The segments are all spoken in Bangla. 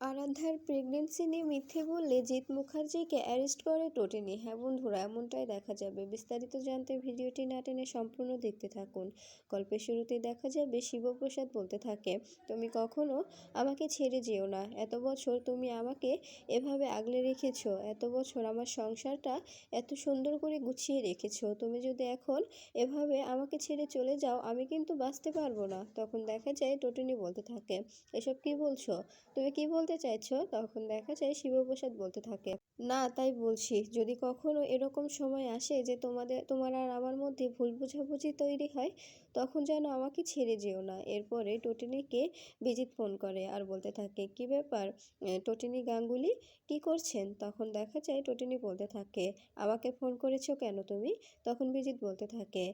আরাধ্যার প্রেগনেন্সি নিয়ে মিথ্যে বললে জিৎ মুখার্জিকে অ্যারেস্ট করে টোটেনি। হ্যাঁ বন্ধুরা, এমনটাই দেখা যাবে। বিস্তারিত জানতে ভিডিওটি না টেনে সম্পূর্ণ দেখতে থাকুন। গল্পের শুরুতে দেখা যাবে শিবপ্রসাদ বলতে থাকে, তুমি কখনো আমাকে ছেড়ে যেও না। এত বছর তুমি আমাকে এভাবে আগলে রেখেছ। এত বছর আমার সংসারটা এত সুন্দর করে গুছিয়ে রেখেছ। তুমি যদি এখন এভাবে আমাকে ছেড়ে চলে যাও, আমি কিন্তু বাঁচতে পারব না। তখন দেখা যায় টোটনি বলতে থাকে, এসব কি বলছো? তুমি কি বলতে চাইছো, তখন দেখা যায় শিবপ্রসাদ বলতে থাকে, না, তাই বলছি, যদি কখনো এরকম সময় আসে যে তোমাদের, তোমার আর আমার মধ্যে ভুল বোঝাবুঝি তৈরি হয় তখন যেন আমাকে ছেড়ে যেও না। এরপরে টটিনিকে বিজিত ফোন করে আর বলতে থাকে, কি ব্যাপার? টটিনি গাঙ্গুলি? কি করছেন? তখন দেখা যায় টটিনি বলতে থাকে, আমাকে ফোন করেছ কেন তুমি? তখন বিজিত বলতে থাকে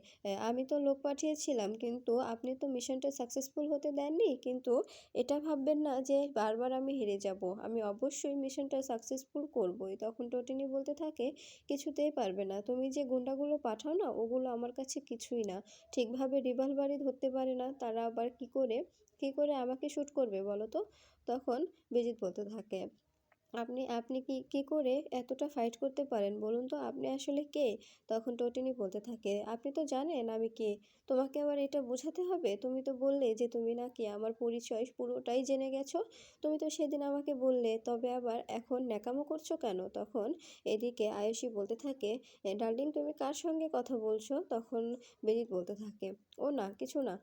আমি তো লোক পাঠিয়েছিলাম, কিন্তু আপনি তো মিশনটা সাকসেসফুল হতে দেননি। কিন্তু এটা ভাববেন না যে বারবার আমি হেরে যাব। আমি অবশ্যই মিশনটা সাকসেসফুল করবই। তখন টটিনি বলতে থাকে, কিছুতেই পারবে না। তুমি যে গুন্ডাগুলো পাঠাও না, ওগুলো আমার কাছে কিছুই না। ঠিকভাবে রিভলভারই ধরতে পারে না, তারা আবার কি করে কি করে আমাকে শ্যুট করবে বলো তো? তখন বিজিত বলতে থাকে আপনি আপনি কি কি করে এতটা ফাইট করতে পারেন? বলুন তো আপনি আসলে কে? তখন টটিনি বলতে থাকে, আপনি তো জানেন আমি কে। তোমাকে আবার এটা বোঝাতে হবে? তুমি তো বললে যে তুমি নাকি আমার পরিচয় পুরোটাই জেনে গেছো। তুমি তো সেদিন আমাকে বললে, তবে আবার এখন ন্যাকামো করছ কেন? তখন এদিকে আয়ুষী বলতে থাকে ডার্লিং, তুমি কার সঙ্গে কথা বলছো? তখন বেজিত বলতে থাকে, ও না, কিছু না।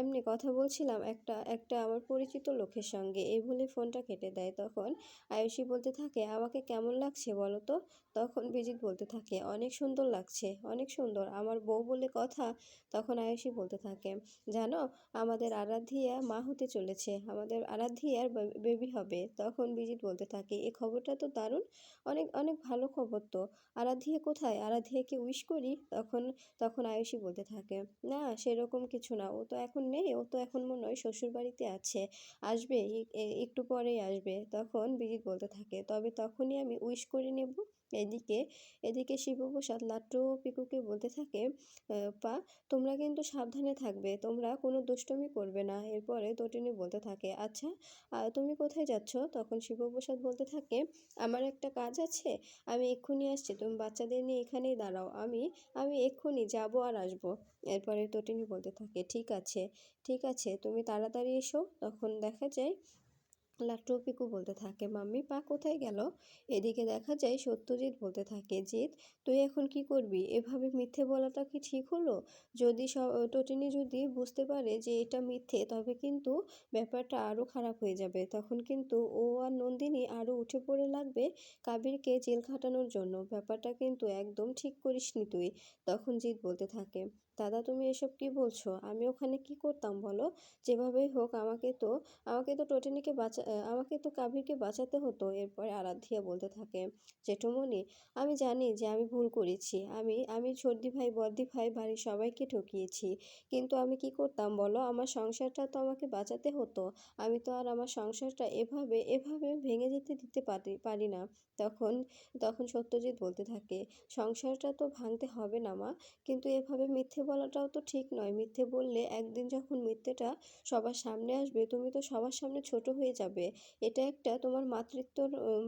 এমনি কথা বলছিলাম একটা একটা আমার পরিচিত লোকের সঙ্গে। এই বলে ফোনটা কেটে দেয়। তখন আয়ুষী বলতে থাকে, আমাকে কেমন লাগছে বলো তো? তখন বিজিত বলতে থাকে, অনেক সুন্দর লাগছে, অনেক সুন্দর। আমার বউ বলে কথা তখন আয়ুষী বলতে থাকে, জানো, আমাদের আরাধিয়া মা হতে চলেছে, আমাদের আরাধিয়ার বেবি হবে। তখন বিজিত বলতে থাকে এই খবরটা তো দারুণ, অনেক অনেক ভালো খবর তো। আরাধিয়া কোথায়? আরাধিয়াকে উইশ করি? তখন তখন আয়ুষী বলতে থাকে, না, সেরকম কিছু না, ও তো এখন নেই, ও তো এখন মনে হয় শ্বশুরবাড়িতে আছে, আসবে একটু পরেই আসবে। তখন বিজিত বলতে থাকে। তবে তখনই আমি উইশ করে নেব। এদিকে এদিকে শিবপ্রসাদ লাট্টু পিকুকে বলতে থাকে পা, তোমরা কিন্তু সাবধানে থাকবে। তোমরা কোনো দুষ্টমি করবে না। এরপরে তটিনী বলতে থাকে আচ্ছা তুমি কোথায় যাচ্ছ? তখন শিবপ্রসাদ বলতে থাকে, আমার একটা কাজ আছে। আমি এক্ষুনি আসছি। তুমি বাচ্চাদের নিয়ে এখানেই দাঁড়াও। আমি আমি এক্ষুনি যাব আর আসব। এরপরে তটিনী বলতে থাকে, ঠিক আছে ঠিক আছে, তুমি তাড়াতাড়ি এসো। তখন দেখা যায় লাট্টু পিকু বলতে থাকে, মাম্মি, পা কোথায় গেল? এদিকে দেখা যায় সত্যজিৎ বলতে থাকে, জিৎ, তুই এখন কি করবি? এভাবে মিথ্যে বলাটা কি ঠিক হলো? যদি টটিনি যদি বুঝতে পারে যে এটা মিথ্যে, তবে কিন্তু ব্যাপারটা আরও খারাপ হয়ে যাবে। তখন কিন্তু ও আর নন্দিনী আরও উঠে পড়ে লাগবে কাবিরকে জেল খাটানোর জন্য। ব্যাপারটা কিন্তু একদম ঠিক করিসনি তুই, তখন জিৎ বলতে থাকে। দাদা তুমি এসব কি বলছো? আমি ওখানে কি করতাম বলো? যেভাবেই হোক আমাকে তো আমাকে তো টোটেনিকে বাঁচা আমাকে তো কাবিরকে বাঁচাতে হতো। এরপরে আরাধ্যিয়া বলতে থাকে, জেঠুমণি, আমি জানি যে আমি ভুল করেছি। আমি আমি সর্দি ভাই, বর্দি ভাই, বাড়ির সবাইকে ঠকিয়েছি। কিন্তু আমি কি করতাম বলো? আমার সংসারটা তো আমাকে বাঁচাতে হতো। আমি তো আর আমার সংসারটা এভাবে এভাবে ভেঙে যেতে, দিতে পারি পারি না। তখন তখন সত্যজিৎ বলতে থাকে, সংসারটা তো ভাঙতে হবে না মা। কিন্তু এভাবে মিথ্যে বলাটাও তো ঠিক নয়। মিথ্যে বললে একদিন যখন মিথ্যেটা সবার সামনে আসবে, তুমি তো সবার সামনে ছোট হয়ে যাবে। এটা একটা তোমার মাতৃত্ব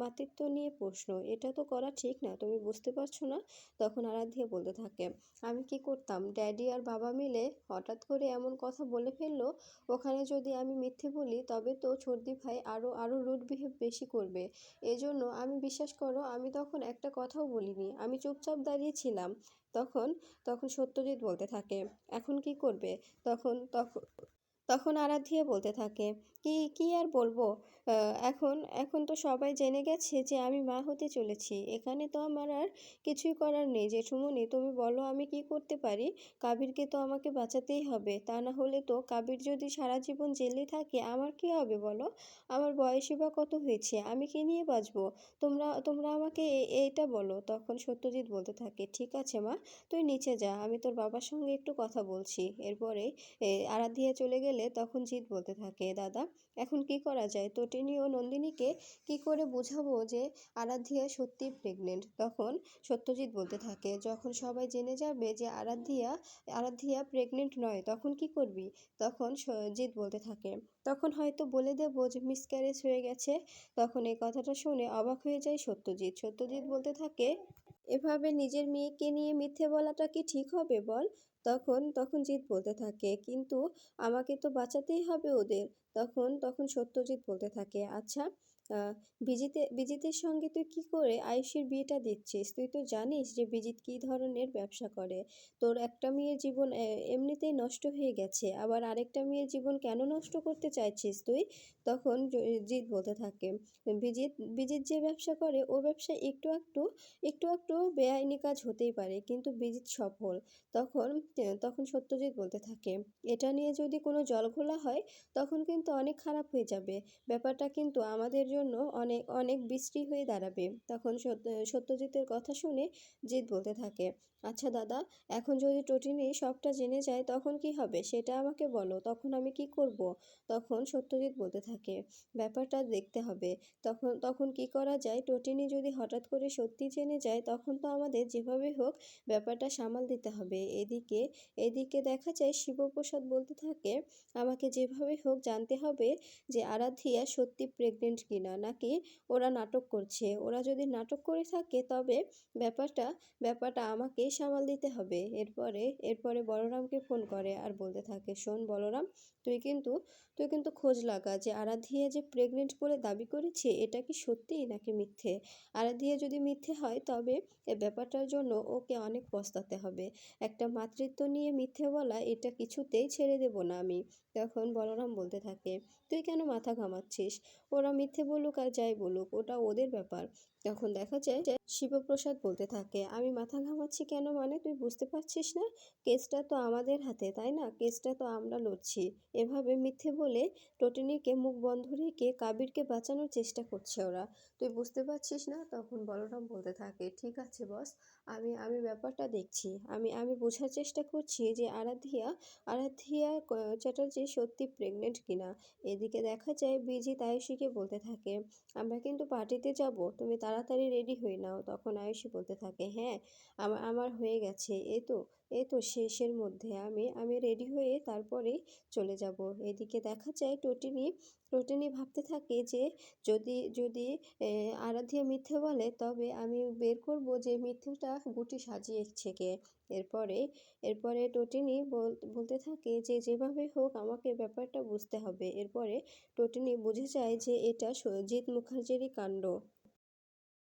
মাতৃত্ব নিয়ে প্রশ্ন। এটা তো করা ঠিক না, তুমি বুঝতে পারছ না? তখন আরাধ্যা বলতে থাকে, আমি কি করতাম? ড্যাডি আর বাবা মিলে হঠাৎ করে এমন কথা বলে ফেলল? ওখানে যদি আমি মিথ্যে বলি, তবে তো সর্দি ভাই আরও আরও রুট বিহেভ বেশি করবে। এজন্য আমি বিশ্বাস করো, আমি তখন একটা কথাও বলিনি। আমি চুপচাপ দাঁড়িয়েছিলাম তখন তখন সত্যজিৎ বলতে থাকে এখন কি করবে? তখন তখন তখন আরাধ্যা বলতে থাকে, কি কি আর বলব? এখন এখন তো সবাই জেনে গেছে যে আমি মা হতে চলেছি। এখানে তো আমার আর কিছুই করার নেই। জেঠুমনি তুমি বলো আমি কি করতে পারি? কাবিরকে তো আমাকে বাঁচাতেই হবে। তা না হলে তো কাবির যদি সারা জীবন জেলে থাকে, আমার কি হবে বলো? আমার বয়সই বা কত হয়েছে? আমি কি নিয়ে বাঁচবো? তোমরা তোমরা আমাকে এইটা বলো। তখন সত্যজিৎ বলতে থাকে, ঠিক আছে মা, তুই নিচে যা। আমি তোর বাবার সঙ্গে একটু কথা বলছি। এরপরে আরাধিয়া চলে গেলে তখন জিৎ বলতে থাকে, দাদা, এখন কি করা যায়? তটিনী ও নন্দিনীকে কি করে বোঝাবো যে আরাধ্যা সত্যি প্রেগনেন্ট তখন সত্যজিৎ বলতে থাকে, যখন সবাই জেনে যাবে যে আরাধ্যা আরাধ্যা প্রেগনেন্ট নয়, তখন কি করবি? তখন জিৎ বলতে থাকে, তখন হয়তো বলে দেবো যে মিসক্যারেজ হয়ে গেছে। তখন এই কথাটা শুনে অবাক হয়ে যায় সত্যজিৎ। সত্যজিৎ বলতে থাকে এভাবে নিজের মেয়েকে নিয়ে মিথ্যে বলাটা কি ঠিক হবে বল? তখন তখন জিৎ বলতে থাকে, কিন্তু আমাকে তো বাঁচাতেই হবে ওদের। তখন তখন সত্যজিৎ বলতে থাকে আচ্ছা বিজিতে, বিজিতের সঙ্গে তুই কি করে আয়ুষের বিয়েটা দিচ্ছিস? তুই তো জানিস যে বিজিত কী ধরনের ব্যবসা করে। তোর একটা মেয়ের জীবন এমনিতেই নষ্ট হয়ে গেছে, আবার আরেকটা মেয়ের জীবন কেন নষ্ট করতে চাইছিস তুই? তখন জিৎ বলতে থাকে বিজিত বিজিত যে ব্যবসা করে, ও ব্যবসা একটু একটু একটু একটু বেআইনি কাজ হতেই পারে, কিন্তু বিজিত সফল। তখন তখন সত্যজিৎ বলতে থাকে, এটা নিয়ে যদি কোনো জল জলঘোলা হয়, তখন কিন্তু অনেক খারাপ হয়ে যাবে। ব্যাপারটা কিন্তু আমাদের জন্য অনেক অনেক বিশ্রী হয়ে দাঁড়াবে। তখন সত্য- সত্যজিতের কথা শুনে জিৎ বলতে থাকে আচ্ছা দাদা, এখন যদি টটিনি সবটা জেনে যায় তখন কি হবে? সেটা আমাকে বলো, তখন আমি কি করব? তখন সত্যজিৎ বলতে থাকে, ব্যাপারটা দেখতে হবে। তখন তখন কি করা যায়? টটিনি যদি হঠাৎ করে সত্যি জেনে যায়, তখন তো আমাদের যেভাবে হোক ব্যাপারটা সামাল দিতে হবে। এদিকে এদিকে দেখা যায় শিবপ্রসাদ বলতে থাকে, আমাকে যেভাবে হোক জানতে হবে যে আরাধ্যা সত্যি প্রেগনেন্ট কিনা, নাকি ওরা নাটক করছে। ওরা যদি নাটক করে থাকে, তবে ব্যাপারটা ব্যাপারটা আমাকেই সামাল দিতে হবে। এরপরে এরপরে বলরামকে ফোন করে আর বলতে থাকে, শোন বলরাম, তুই কিন্তু তুই কিন্তু খোঁজ লাগা যে আরাধ্যা যে প্রেগনেন্ট বলে দাবি করেছে, এটা কি সত্যি নাকি মিথ্যে? আরাধিয়া যদি মিথ্যে হয়, তবে এ ব্যাপারটার জন্য ওকে অনেক পস্তাতে হবে। একটা মাতৃত্ব নিয়ে মিথ্যে বলা, এটা কিছুতেই ছেড়ে দেব না আমি। তখন বলরাম বলতে থাকে, তুই কেন মাথা ঘামাচ্ছিস? ওরা মিথ্যে বলুক আর যাই বলুক, ওটা ওদের ব্যাপার। তখন দেখা যায় যে শিবপ্রসাদ বলতে থাকে, আমি মাথা ঘামাচ্ছি কেন মানে? তুই বুঝতে পারছিস না? কেসটা তো আমাদের হাতে, তাই না? কেসটা তো আমরা লড়ছি। এভাবে মিথ্যে বলে টটিনিকে মুখ বন্ধ রেখে কাবিরকে বাঁচানোর চেষ্টা করছে ওরা। তুই বুঝতে পারছিস না? তখন বলরাম বলতে থাকে, ঠিক আছে বস, আমি আমি ব্যাপারটা দেখছি। আমি আমি বোঝার চেষ্টা করছি যে আরাধ্যা আরাধ্যা চ্যাটার্জি সত্যি প্রেগনেন্ট কিনা? এদিকে দেখা যায় বিজিত আয়ুষীকে বলতে থাকে, আমরা কিন্তু পার্টিতে যাব, তুমি তাড়াতাড়ি রেডি হয়ে নাও। তখন আয়ুষী বলতে থাকে হ্যাঁ আমার আমার হয়ে গেছে। এ তো এ তো শেষের মধ্যে। আমি আমি রেডি হয়ে তারপরে চলে যাব। এদিকে দেখা যায় টোটিনি টোটিনি ভাবতে থাকে যে, যদি যদি আরাধ্যা মিথ্যে বলে, তবে আমি বের করব যে মিথ্যেটা গুটি সাজিয়েছে কে? এরপরে এরপরে টোটিনি বল- বলতে থাকে যে, যেভাবে হোক, আমাকে ব্যাপারটা বুঝতে হবে। এরপরে টোটিনি বুঝে যায় যে, এটা সজিৎ মুখার্জিরই কাণ্ড।